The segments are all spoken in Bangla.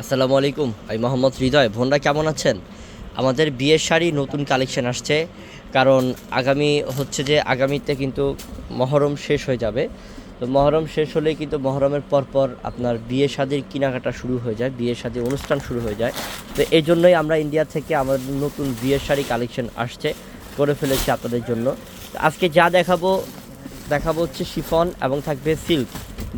আসসালামু আলাইকুম, আমি মোহাম্মদ হৃদয়। বোনরা কেমন আছেন? আমাদের বিয়ের শাড়ি নতুন কালেকশন আসছে, কারণ আগামী হচ্ছে যে আগামীতে কিন্তু মহরম শেষ হয়ে যাবে। তো মহরম শেষ হলে কিন্তু মহরমের পরপর আপনার বিয়ে শাদির কেনাকাটা শুরু হয়ে যায়, বিয়ে শাদির অনুষ্ঠান শুরু হয়ে যায়। তো এই জন্যই আমরা ইন্ডিয়া থেকে আমাদের নতুন বিয়ের শাড়ি কালেকশন আসছে, করে ফেলেছি আপনাদের জন্য। আজকে যা দেখাবো দেখাবো হচ্ছে শিফন এবং থাকবে সিল্ক।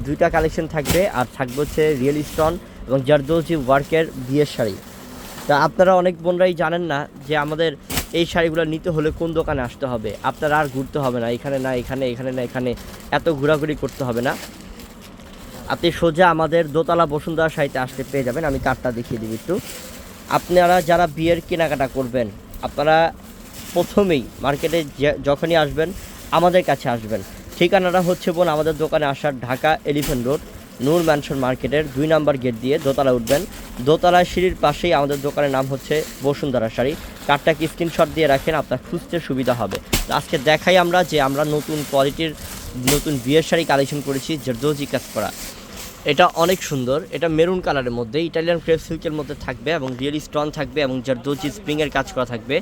দুইটা কালেকশন থাকবে, আর থাকবে হচ্ছে রিয়েল স্টোন এবং জারদৌজি ওয়ার্কের বিয়ের শাড়ি। তা আপনারা অনেক বোনরাই জানেন না যে আমাদের এই শাড়িগুলো নিতে হলে কোন দোকানে আসতে হবে। আপনারা আর ঘুরতে হবে না, এখানে না, এখানে এখানে না, এখানে এত ঘোরাঘুরি করতে হবে না। আপনি সোজা আমাদের দোতলা বসুন্ধরা শাড়িতে আসতে পেয়ে যাবেন, আমি কার্ডটা দেখিয়ে দিই একটু। আপনারা যারা বিয়ের কেনাকাটা করবেন, আপনারা প্রথমেই মার্কেটে যখনই আসবেন, আমাদের কাছে আসবেন। ঠিকানাটা হচ্ছে বোন আমাদের দোকানে আসার Dhaka elephant road. Noor mansion মার্কেটের দুই নাম্বার গেট দিয়ে দোতলা উঠবেন। দোতলায় সিঁড়ির পাশেই আমাদের দোকানের নাম হচ্ছে বসুন্ধরা শাড়ি। কার্ডটাকে স্ক্রিনশট দিয়ে রাখেন, আপনার খুঁজতে সুবিধা হবে। আজকে দেখাই আমরা যে আমরা নতুন কোয়ালিটির নতুন বিয়ের শাড়ি কালেকশন করেছি জর্দোজি কাজ করা। এটা অনেক সুন্দর। এটা মেরুন কালারের মধ্যে ইটালিয়ান ক্রেপ সিল্কের মধ্যে থাকবে এবং রিয়েলি স্ট্রং থাকবে এবং জারদোজি স্প্রিংয়ের কাজ করা থাকবে,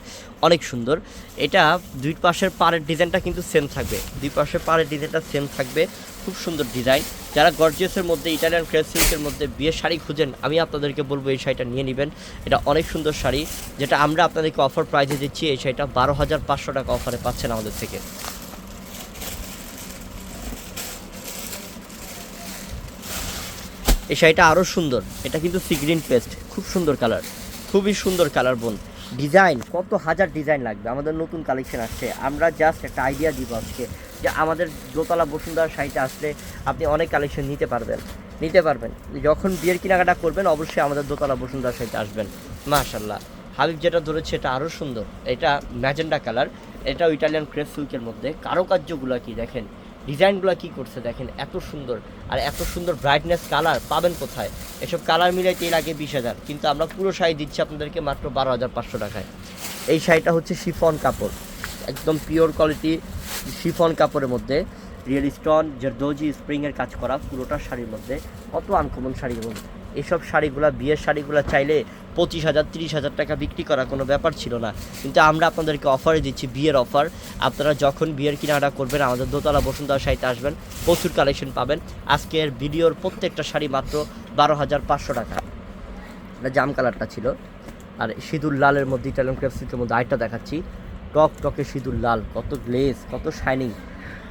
অনেক সুন্দর। এটা দুই পাশের পাড়ের ডিজাইনটা কিন্তু সেম থাকবে। দুই পাশের পাড়ের ডিজাইনটা সেম থাকবে। খুব সুন্দর ডিজাইন। যারা গর্জিয়াসের মধ্যে, ইটালিয়ান ক্রেপ সিল্কের মধ্যে বিয়ের শাড়ি খুঁজেন, আমি আপনাদেরকে বলব এই শাড়িটা নিয়ে নেবেন। এটা অনেক সুন্দর শাড়ি, যেটা আমরা আপনাদেরকে অফার প্রাইজে দিচ্ছি। এই শাড়িটা বারো হাজার পাঁচশো টাকা অফারে পাচ্ছেন আমাদের থেকে। এই শাড়িটা আরও সুন্দর। এটা কিন্তু সিগ্রিন পেস্ট খুব সুন্দর কালার খুবই সুন্দর কালার বোন ডিজাইন, কত হাজার ডিজাইন লাগবে? আমাদের নতুন কালেকশন আসছে। আমরা জাস্ট একটা আইডিয়া দিব আজকে। যে আমাদের দোতলা বসুন্ধরা শাড়িতে আসলে আপনি অনেক কালেকশন নিতে পারবেন। নিতে পারবেন। যখন বিয়ের কেনাকাটা করবেন, অবশ্যই আমাদের দোতলা বসুন্ধরা শাড়িতে আসবেন। মাশাল্লাহ হাবিব যেটা ধরেছে, এটা আরও সুন্দর। এটা ম্যাজেন্ডা কালার। এটাও ইটালিয়ান ক্রেপ সিল্কের মধ্যে। কারুকার্যগুলো কি দেখেন? ডিজাইনগুলো কি করছে দেখেন? এত সুন্দর। আর এত সুন্দর ব্রাইটনেস কালার পাবেন কোথায়? এসব কালার মিলাইতেই লাগে বিশ হাজার। কিন্তু আমরা পুরো শাড়ি দিচ্ছি আপনাদেরকে মাত্র বারো হাজার পাঁচশো টাকায়। এই শাড়িটা হচ্ছে শিফন কাপড়। একদম পিওর কোয়ালিটি শিফন কাপড়ের মধ্যে, রিয়েল স্টোন, জারদোজি, স্প্রিংয়ের কাজ করা পুরোটা শাড়ির মধ্যে, কত আনকমন শাড়ি এবং এসব শাড়িগুলো, বিয়ের শাড়িগুলো চাইলে পঁচিশ হাজার, তিরিশ হাজার টাকা বিক্রি করা কোনো ব্যাপার ছিল না। কিন্তু আমরা আপনাদেরকে অফারে দিচ্ছি, বিয়ের অফার আপনারা যখন বিয়ের কেনাকাটা করবেন, আমাদের দোতলা বসুন্ধরা শাড়িতে আসবেন, প্রচুর কালেকশন পাবেন। আজকের ভিডিওর প্রত্যেকটা শাড়ি মাত্র বারো হাজার পাঁচশো টাকা। এটা জাম কালারটা ছিল। আর সিঁদুর লালের মধ্যে ইটালিয়ান ক্রেপসিকের মধ্যে আরেকটা দেখাচ্ছি। টক টকে সিঁদুর লাল, কত গ্লেজ কত শাইনিং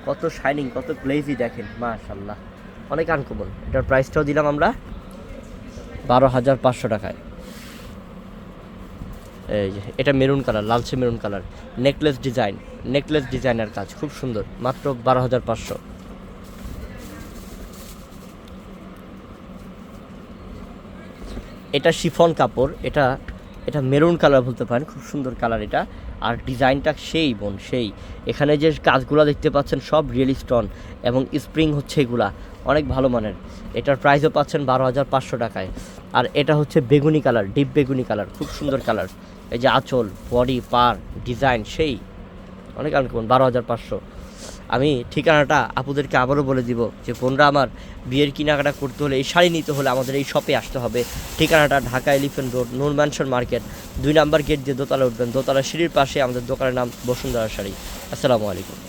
কত শাইনিং কত গ্লেজই দেখেন মাশাল্লাহ অনেক আনকমন এটার প্রাইসটাও দিলাম আমরা বারো হাজার পাঁচশো টাকায়। এই যে, এটা মেরুন কালার লালচে maroon colour necklace design necklace ডিজাইনের কাজ, খুব সুন্দর। মাত্র বারো হাজার পাঁচশো। এটা শিফন কাপড়, এটা এটা মেরুন কালার বলতে পারেন, খুব সুন্দর কালার এটা। আর ডিজাইনটা সেই বোন, সেই। এখানে যে কাজগুলো দেখতে পাচ্ছেন সব রিয়েল স্টোন এবং স্প্রিং হচ্ছে এগুলা, অনেক ভালো মানের। এটার প্রাইসও পাচ্ছেন বারো হাজার পাঁচশো টাকায়। আর এটা হচ্ছে বেগুনি কালার, ডিপ বেগুনি কালার, খুব সুন্দর কালার। এই যে আঁচল, বডি, পার, ডিজাইন, সেই। অনেক আনকমন, বারো হাজার পাঁচশো। আমি ঠিকানাটা আপুদেরকে আবারও বলে দিব যে বোনরা আমার বিয়ের কেনাকাটা করতে হলে, এই শাড়ি নিতে হলে আমাদের এই শপে আসতে হবে। ঠিকানাটা Dhaka elephant road Noor mansion market, দুই নাম্বার গেট দিয়ে দোতলা উঠবেন। দোতলা সিঁড়ির পাশে আমাদের দোকানের নাম বসুন্ধরা শাড়ি। আসসালামু আলাইকুম।